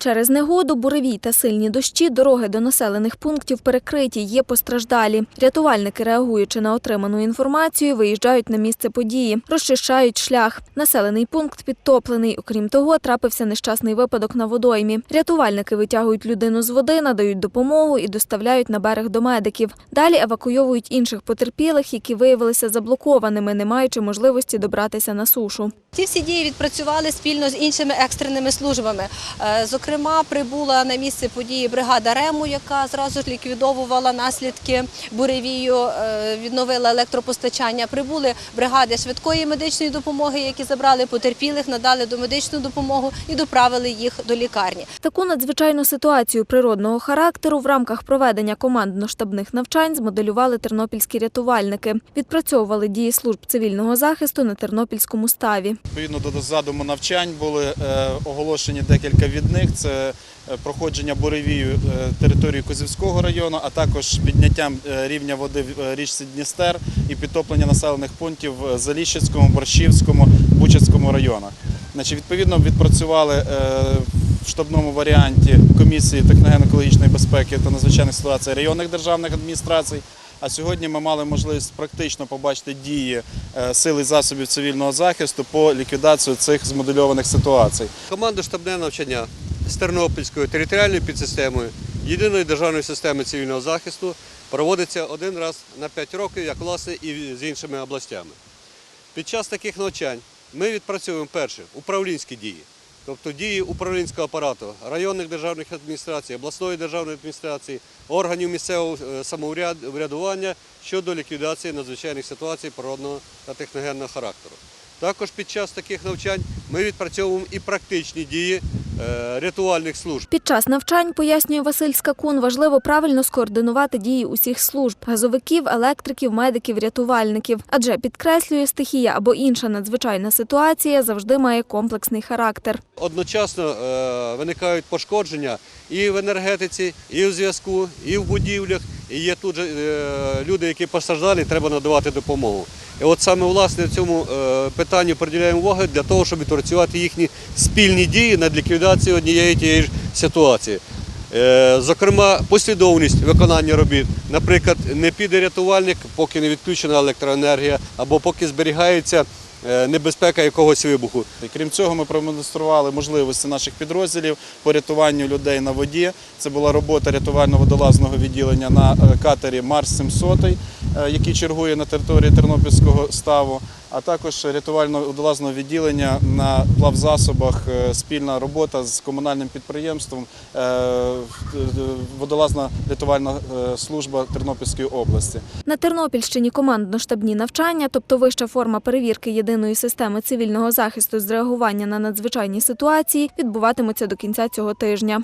Через негоду, буревій та сильні дощі дороги до населених пунктів перекриті, є постраждалі. Рятувальники, реагуючи на отриману інформацію, виїжджають на місце події, розчищають шлях. Населений пункт підтоплений. Окрім того, трапився нещасний випадок на водоймі. Рятувальники витягують людину з води, надають допомогу і доставляють на берег до медиків. Далі евакуйовують інших потерпілих, які виявилися заблокованими, не маючи можливості добратися на сушу. Ці всі дії відпрацювали спільно з іншими екстреними службами. Е, Зокрема, прибула на місце події бригада РЕМу, яка зразу ж ліквідовувала наслідки буревію, е, відновила електропостачання. Прибули бригади швидкої медичної допомоги, які забрали потерпілих, надали домедичну допомогу і доправили їх до лікарні. Таку надзвичайну ситуацію природного характеру в рамках проведення командно-штабних навчань змоделювали тернопільські рятувальники. Відпрацьовували дії служб цивільного захисту на тернопільському ставі. Відповідно до задуму навчань були е, оголошені декілька від них. Це е, проходження буревію е, території Козівського району, а також підняттям е, рівня води в річці Дністер і підтоплення населених пунктів в Заліщицькому, Борщівському, Бучацькому районах. Відповідно, відпрацювали в штабному варіанті комісії техногенно-екологічної безпеки та надзвичайних ситуацій районних державних адміністрацій. А сьогодні ми мали можливість практично побачити дії сил і засобів цивільного захисту по ліквідації цих змодельованих ситуацій. Команда штабне навчання з Тернопільською територіальною підсистемою єдиної державної системи цивільного захисту проводиться один раз на 5 років, як власне і з іншими областями. Під час таких навчань ми відпрацьовуємо перше управлінські дії, тобто дії управлінського апарату, районних державних адміністрацій, обласної державної адміністрації, органів місцевого е, самоврядування щодо ліквідації надзвичайних ситуацій природного та техногенного характеру. Також під час таких навчань ми відпрацьовуємо і практичні дії рятувальних служб. Під час навчань, пояснює Василь Скакун, важливо правильно скоординувати дії усіх служб – газовиків, електриків, медиків, рятувальників. Адже, підкреслює, стихія або інша надзвичайна ситуація завжди має комплексний характер. Одночасно е, виникають пошкодження і в енергетиці, і в зв'язку, і в будівлях. І є тут же е, люди, які постраждали, треба надавати допомогу. І от саме власне цьому е, питанню приділяємо увагу для того, щоб відпрацювати їхні спільні дії над ліквідацією однієї тієї ж ситуації. Е, Зокрема, послідовність виконання робіт. Наприклад, не піде рятувальник, поки не відключена електроенергія, або поки зберігається небезпека якогось вибуху. І крім цього, ми продемонстрували можливості наших підрозділів по рятуванню людей на воді. Це була робота рятувально-водолазного відділення на е, катері Марс 700, е, який чергує на території Тернопільського ставу, а також рятувально-водолазного відділення на плавзасобах. е, Спільна робота з комунальним підприємством е, водолазна рятувальна е, служба Тернопільської області. На Тернопільщині командно-штабні навчання, тобто вища форма перевірки єдиної системи цивільного захисту з реагування на надзвичайні ситуації, відбуватимуться до кінця цього тижня.